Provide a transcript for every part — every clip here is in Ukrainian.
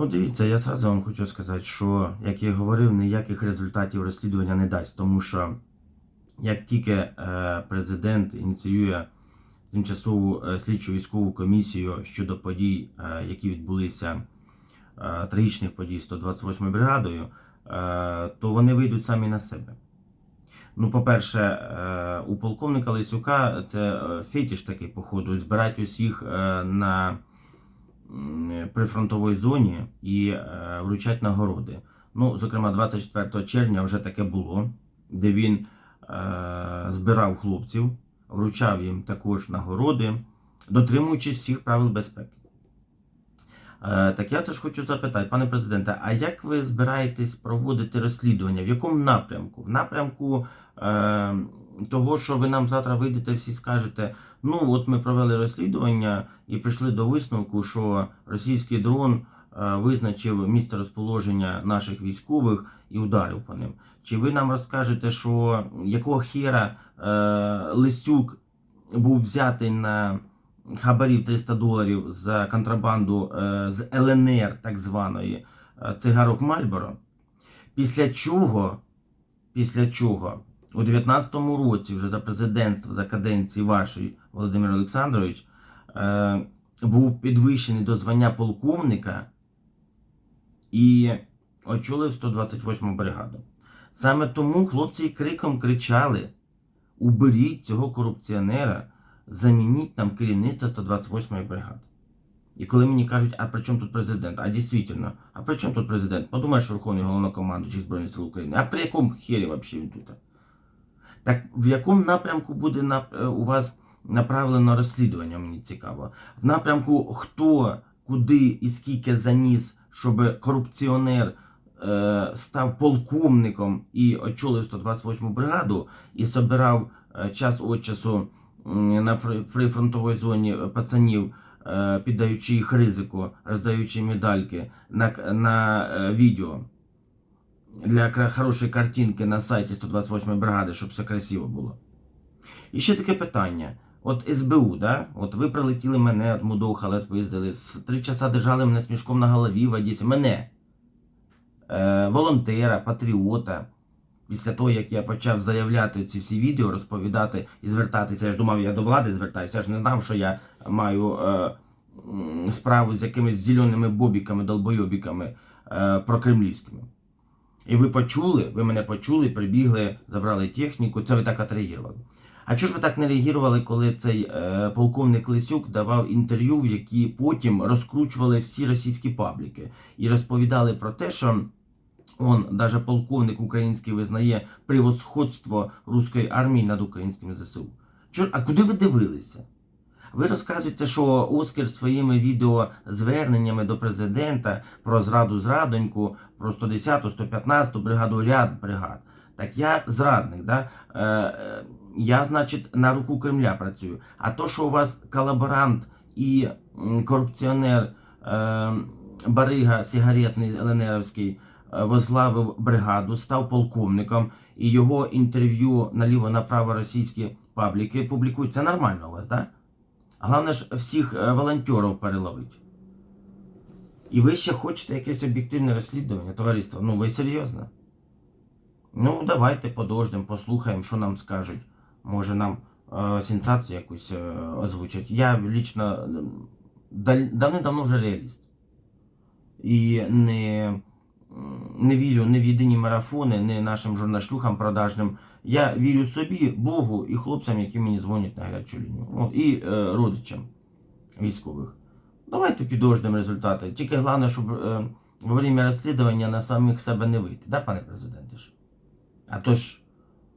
Ну, дивіться, я зразу вам хочу сказати, що, як я говорив, ніяких результатів розслідування не дасть, тому що як тільки е, президент ініціює тимчасову е, слідчу військову комісію щодо подій, е, які відбулися, трагічних подій 128 бригадою, то вони вийдуть самі на себе. Ну, по-перше, у полковника Лисюка це фетиш такий, походу, збирати усіх на прифронтовій зоні і е, вручати нагороди. Ну, зокрема, 24 червня вже таке було, де він е, збирав хлопців, вручав їм також нагороди, дотримуючись всіх правил безпеки. Е, Так я це ж хочу запитати, пане президенте, а як ви збираєтесь проводити розслідування? В якому напрямку? В напрямку е, того, що ви нам завтра вийдете, всі скажете, ну от ми провели розслідування і прийшли до висновку, що російський дрон е, визначив місце розположення наших військових і ударив по ним. Чи ви нам розкажете, що якого хера е, Лисюк був взятий на хабарів 300 доларів за контрабанду е, з ЛНР, так званої е, цигарок Мальборо. Після чого, після чого у 19-му році, вже за президентство, за каденції вашої, Володимир Олександрович, е, був підвищений до звання полковника і очолив 128 бригаду. Саме тому хлопці криком кричали: уберіть цього корупціонера, замініть нам керівництво 128-ї бригади. І коли мені кажуть, а при чому тут президент? А дійсно, а при чому тут президент? Подумаєш, Верховний головнокомандуючий Збройних сил України. А при якому хері взагалі він тут? Так в якому напрямку буде е, у вас направлено розслідування, мені цікаво. В напрямку хто, куди і скільки заніс, щоб корупціонер е, став полковником і очолив 128 бригаду і собирав е, час від часу на при- прифронтовій зоні пацанів, е, піддаючи їх ризику, роздаючи медальки на, на відео для хорошої картинки на сайті 128 бригади, щоб все красиво було. І ще таке питання. От СБУ, да? От ви прилетіли мене, от мудохали, от з три часа держали мене з мішком на голові в Одесі. Мене, е, волонтера, патріота. Після того, як я почав заявляти ці всі відео, розповідати і звертатися, я ж думав, я до влади звертаюся, я ж не знав, що я маю е, справу з якимись зеленими бобіками, долбойобіками е, прокремлівськими. І ви почули, ви мене почули, прибігли, забрали техніку. Це ви так отреагували. А чого ж ви так не реагували, коли цей е, полковник Лисюк давав інтерв'ю, в які потім розкручували всі російські пабліки і розповідали про те, що он, даже полковник український визнає превосходство руської армії над українськими ЗСУ. Чо, а куди ви дивилися? Ви розказуєте, що Оскар своїми відеозверненнями до президента про зраду зрадоньку, про 110, 115 бригаду, ряд бригад. Так я зрадник, да? Е, е, я, значить, на руку Кремля працюю. А то, що у вас колаборант і корупціонер е, Барига сигаретний ЛНРовський е, возглавив бригаду, став полковником, і його інтерв'ю наліво-направо російські пабліки публікують. Це нормально у вас, так? Да? Головне ж всіх е, волонтерів переловити. І ви ще хочете якесь об'єктивне розслідування, товариство? Ну ви серйозно? Ну, давайте подождемо, послухаємо, що нам скажуть. Може нам е, сенсацію якусь е, озвучать. Я лично давним-давно вже реаліст. І не, не вірю ні в єдині марафони, ні нашим журнашлюхам продажним. Я вірю собі, Богу і хлопцям, які мені дзвонять на гарячу лінію. О, і е, родичам військових. Давайте підождемо результати. Тільки головне, щоб е, во время розслідування на самих себе не вийти. Да, пане президенте? А то ж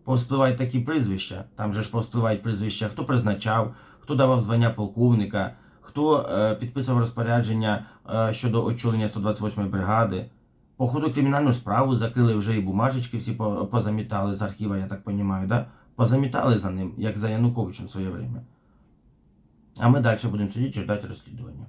повспливають такі прізвища, там же ж повспливають прізвища, хто призначав, хто давав звання полковника, хто е, підписував розпорядження е, щодо очолення 128-ї бригади. Походу кримінальну справу закрили вже і бумажечки всі позамітали з архіва, я так розумію, да? Позамітали за ним, як за Януковичем в своє время. А ми далі будемо сидіти і ждати розслідування.